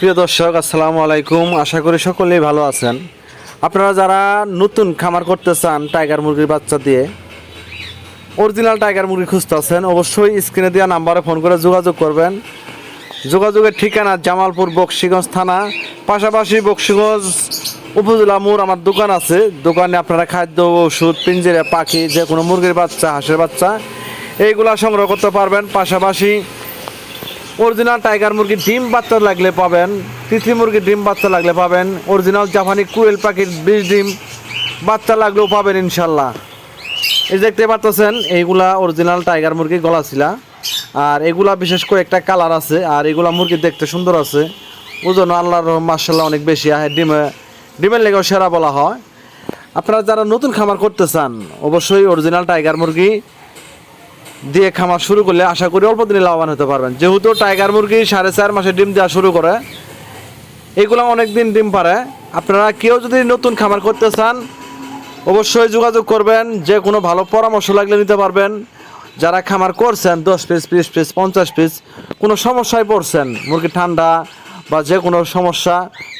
প্রিয় দর্শক, আসসালামু আলাইকুম। আশা করি সকলেই ভালো আছেন। আপনারা যারা নতুন খামার করতে চান টাইগার মুরগির বাচ্চা দিয়ে, অরিজিনাল টাইগার মুরগি খুঁজতেছেন অবশ্যই স্ক্রিনে দেওয়া নাম্বারে ফোন করে যোগাযোগ করবেন। যোগাযোগের ঠিকানা জামালপুর বক্সিগঞ্জ থানা। পাশাপাশি বক্সিগঞ্জ উপজেলা মোড় আমার দোকান আছে। দোকানে আপনারা খাদ্য, ওষুধ, পিঞ্জিরা, পাখি যে কোনো মুরগির বাচ্চা, হাঁসের বাচ্চা, এইগুলা সংগ্রহ করতে পারবেন। পাশাপাশি অরিজিনাল টাইগার মুরগির ডিম বাচ্চা লাগলে পাবেন, তিথি মুরগির ডিম বাচ্চা লাগলে পাবেন অরিজিনাল জাপানি কুয়েল পাখির বীজ ডিম বাচ্চা লাগলেও পাবেন ইনশাল্লাহ। এই দেখতে পাচ্ছেন এইগুলা অরিজিনাল টাইগার মুরগি গলা ছিলা। আর এগুলা বিশেষ করে একটা কালার আছে, আর এগুলা মুরগি দেখতে সুন্দর আছে। ওজন আল্লাহর মার্শাল্লাহ অনেক বেশি আহে ডিমে, ডিমের লেগেও সেরা বলা হয়। আপনারা যারা নতুন খামার করতে চান, অবশ্যই অরিজিনাল টাইগার মুরগি দিয়ে খামার শুরু করলে আশা করি অল্প দিনে লাভবান হতে পারবেন। যেহেতু টাইগার মুরগি সাড়ে চার মাসে ডিম দেওয়া শুরু করে, এগুলো অনেক দিন ডিম পারে। আপনারা কেউ যদি নতুন খামার করতে চান, অবশ্যই যোগাযোগ করবেন, যে কোনো ভালো পরামর্শ লাগলে নিতে পারবেন। যারা খামার করছেন, দশ পিস, বিশ পিস, পঞ্চাশ পিস, কোনো সমস্যায় পড়ছেন, মুরগি ঠান্ডা বা যে কোনো সমস্যা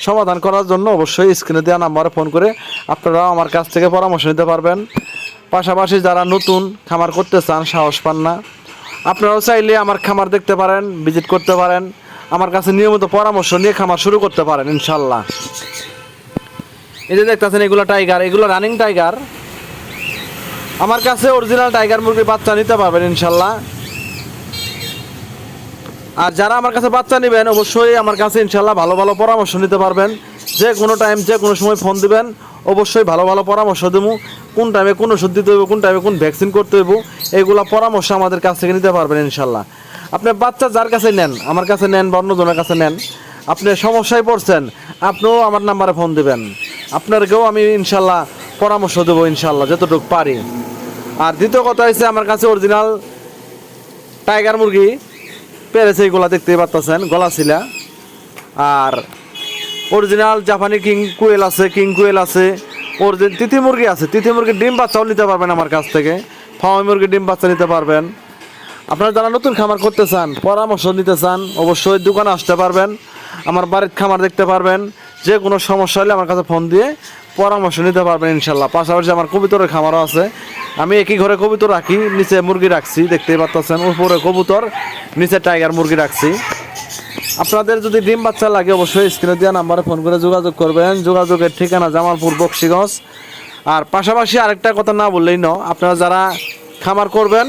সমাধান করার জন্য অবশ্যই স্ক্রিনে দেওয়া নাম্বারে ফোন করে আপনারা আমার কাছ থেকে পরামর্শ নিতে পারবেন। পাশাপাশি যারা নতুন খামার করতে চান, সাহস পান না। আপনারাও চাইলে আমার খামার দেখতে পারেন ভিজিট করতে পারেন। আমার কাছে নিয়মিত পরামর্শ নিয়ে খামার শুরু করতে পারেন, ইনশাল্লাহ। এই যে দেখতেছেন, এগুলো টাইগার এগুলো রানিং টাইগার আমার কাছে অরিজিনাল টাইগার মুরগির বাচ্চা নিতে পারবেন, ইনশাল্লাহ। আর যারা আমার কাছে বাচ্চা নেবেন, অবশ্যই আমার কাছে, ইনশাল্লাহ, ভালো ভালো পরামর্শ নিতে পারবেন। যে কোনো টাইম যে কোনো সময় ফোন দিবেন। অবশ্যই ভালো ভালো পরামর্শ দেবো। কোন টাইমে কোন ওষুধ দিতে হইব, কোন টাইমে কোন ভ্যাকসিন করতে হইব, এগুলো পরামর্শ আমাদের কাছ থেকে নিতে পারবেন ইনশাল্লাহ। আপনি বাচ্চা যার কাছে নেন, আমার কাছে নেন বা অন্যজনের কাছে নেন, আপনি সমস্যায় পড়ছেন, আপনিও আমার নাম্বারে ফোন দিবেন। আপনারকেও আমি ইনশাল্লাহ পরামর্শ দেবো ইনশাল্লাহ, যতটুকু পারি। আর দ্বিতীয় কথা হচ্ছে আমার কাছে অরিজিনাল টাইগার মুরগি পেরেছে এইগুলা দেখতেই পারতেছেন, গলা ছিলা। আর অরিজিনাল জাপানি কিং কুয়েল আছে কিং কুয়েল আছে অরিজিন তিথি মুরগি আছে, তিথি মুরগির ডিম বাচ্চাও নিতে পারবেন আমার কাছ থেকে। ফাওয়াই মুরগির ডিম বাচ্চা নিতে পারবেন। আপনারা যারা নতুন খামার করতে চান, পরামর্শ নিতে চান, অবশ্যই দোকানে আসতে পারবেন। আমার বাড়ির খামার দেখতে পারবেন। যে কোনো সমস্যা হলে আমার কাছে ফোন দিয়ে পরামর্শ নিতে পারবেন ইনশাল্লাহ। পাশাপাশি আমার কবুতরের খামারও আছে। আমি একই ঘরে কবুতর রাখি, নিচে মুরগি রাখছি, দেখতেই পাচ্ছেন উপরে কবুতর, নিচে টাইগার মুরগি রাখছি। আপনাদের যদি ডিম বাচ্চা লাগে, অবশ্যই স্ক্রিনে দেওয়া নাম্বারে ফোন করে যোগাযোগ করবেন। যোগাযোগের ঠিকানা জামালপুর, বক্সিগঞ্জ। আর পাশাপাশি আরেকটা কথা না বললেই ন আপনারা যারা খামার করবেন,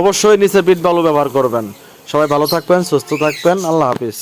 অবশ্যই নিচে বিট বালু ব্যবহার করবেন। সবাই ভালো থাকবেন, সুস্থ থাকবেন, আল্লাহ হাফিজ।